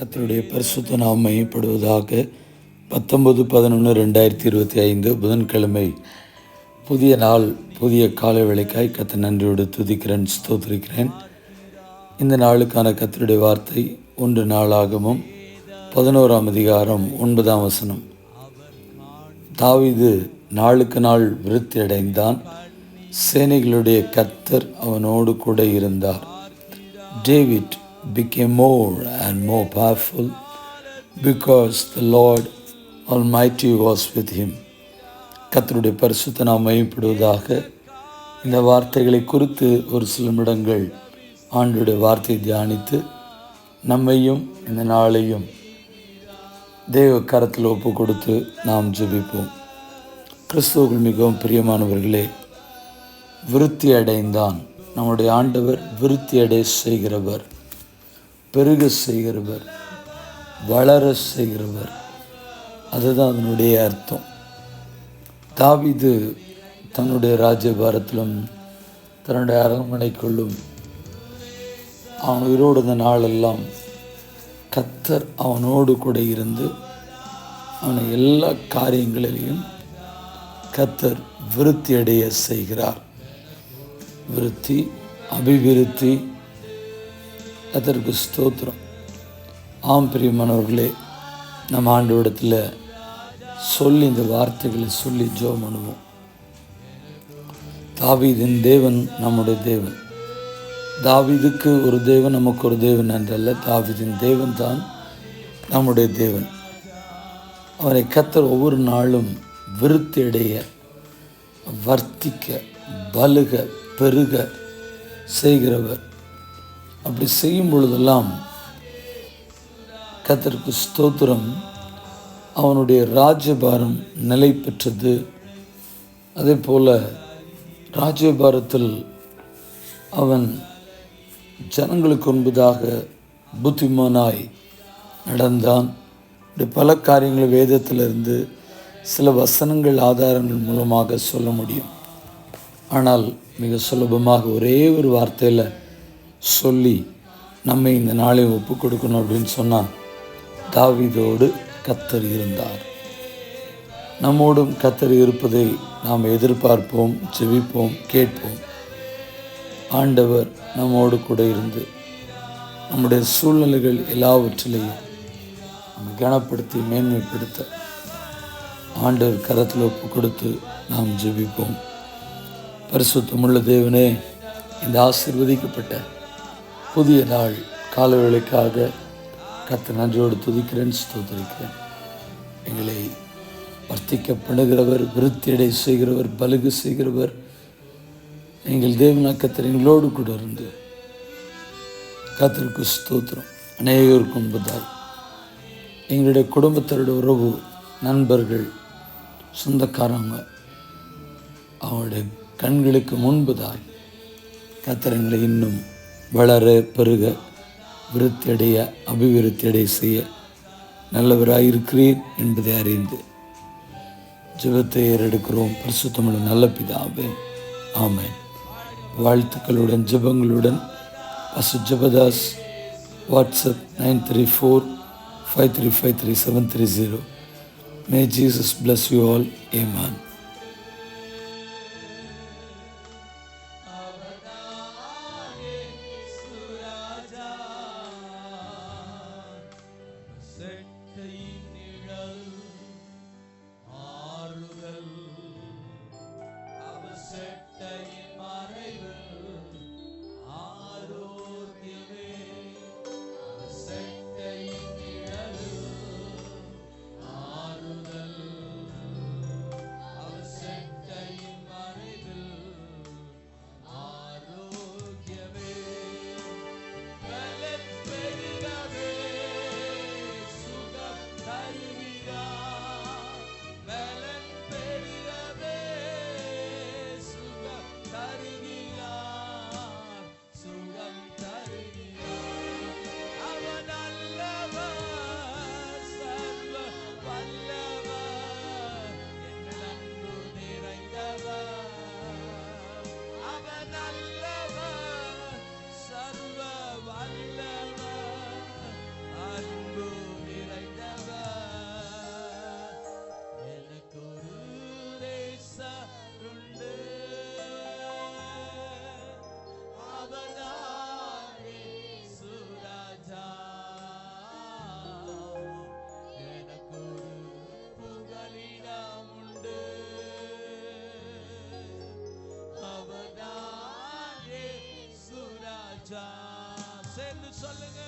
கத்தருடைய பரிசுத்த நாம் மையப்படுவதாக பத்தொன்பது பதினொன்று ரெண்டாயிரத்தி இருபத்தி ஐந்து புதன்கிழமை புதிய நாள் புதிய காலை வேலைக்காய் கத்த நன்றியோடு துதிக்கிறேன் ஸ்தோத்திருக்கிறேன். இந்த நாளுக்கான கத்தருடைய வார்த்தை ஒன்று நாளாகவும் பதினோராம் அதிகாரம் ஒன்பதாம் வசனம். தாவிது நாளுக்கு நாள் விருத்தி அடைந்தான். சேனைகளுடைய கத்தர் அவனோடு கூட இருந்தார். David became more and more powerful because the Lord Almighty was with him. கத்தருடைய பரிசுத்த நாம் மையப்படுவதாக இந்த வார்த்தைகளை குறித்து ஒரு சில நிமிடங்கள் ஆண்டுடைய வார்த்தையை தியானித்து நம்மையும் இந்த நாளையும் தேவ கரத்தில் ஒப்பு கொடுத்து நாம் ஜெபிப்போம். கிறிஸ்துவுக்குள் மிகவும் பிரியமானவர்களே விருத்தி அடைந்தான் நம்முடைய ஆண்டவர் விருத்தி அடை செய்கிறவர். பெருக செய்கிறவர் வளர செய்கிறவர். அதுதான் அதனுடைய அர்த்தம். தாவிது தன்னுடைய ராஜ்யபாரத்திலும் தன்னுடைய அரண்மனைக்குள்ளும் அவன் உயிரோடு இருந்த நாளெல்லாம் கத்தர் அவனோடு கூட இருந்து அவனை எல்லா காரியங்களிலையும் கத்தர் விருத்தி அடைய செய்கிறார். விருத்தி அபிவிருத்தி அதற்கு ஸ்தோத்திரம். ஆம் பிரியமானவர்களே நம்ம ஆண்டு இடத்துல சொல்லி இந்த வார்த்தைகளை சொல்லி ஜோம் பண்ணுவோம். தாவீதின் தேவன் நம்முடைய தேவன். தாவீதுக்கு ஒரு தேவன் நமக்கு ஒரு தேவன் என்றல்ல தாவிதின் தேவன் தான் நம்முடைய தேவன். அவரை கத்தர் ஒவ்வொரு நாளும் விருத்தடைய வர்த்திக்க பலுக பெருக செய்கிறவர். அப்படி செய்யும் பொழுதெல்லாம் கத்திற்கு ஸ்தோத்திரம். அவனுடைய ராஜ்யபாரம் நிலை பெற்றது. அதே போல் ராஜ்யபாரத்தில் அவன் ஜனங்களுக்கு முன்பதாக புத்திமானாய் நடந்தான். இப்படி பல காரியங்கள் வேதத்திலிருந்து சில வசனங்கள் ஆதாரங்கள் மூலமாக சொல்ல முடியும். ஆனால் மிக சுலபமாக ஒரே ஒரு வார்த்தையில் சொல்லி நம்மை இந்த நாளை ஒப்பு கொடுக்கணும் அப்படின்னு சொன்னால் தாவிதோடு கத்தர் இருந்தார். நம்மோடும் கத்தர் இருப்பதை நாம் எதிர்பார்ப்போம் செவிப்போம் கேட்போம். ஆண்டவர் நம்மோடு கூட இருந்து நம்முடைய சூழ்நிலைகள் எல்லாவற்றிலையும் நம்ம கனப்படுத்தி மேன்மைப்படுத்த ஆண்டவர் கரத்தில் ஒப்பு கொடுத்து நாம் ஜெபிப்போம். பரிசுத்தமுள்ள தேவனே இந்த ஆசிர்வதிக்கப்பட்ட புதிய நாள் காலவேளைக்காக கத்த நன்றியோடு துதிக்கிறேன் ஸ்தோத்திரிக்கிறேன். எங்களை வர்த்திக்க பண்ணுகிறவர் விருத்தியடை செய்கிறவர் பலுகு செய்கிறவர். எங்கள் தேவனா எங்களோடு கூட இருந்து கத்திற்கு ஸ்தோத்திரம். அநேகருக்கு என்பதால் எங்களுடைய குடும்பத்தருடைய உறவு நண்பர்கள் சொந்தக்காரங்க அவங்களுடைய கண்களுக்கு முன்பதாய் கத்திரங்களை இன்னும் வளர பெருக விருத்தியடைய அபிவிருத்தியடைய செய்ய நல்லவராக இருக்கிறேன் என்பதை அறிந்து ஜெபத்தை ஏறெடுக்கிறோம். பரிசுத்தமுள்ள நல்ல பிதாவே ஆமேன். வாழ்த்துக்களுடன் ஜெபங்களுடன் பசு ஜபதாஸ் WhatsApp nine three four five three five three seven three zero. May Jesus bless you all Heman certa you. ராஜா சேர்ந்து சொல்லுங்க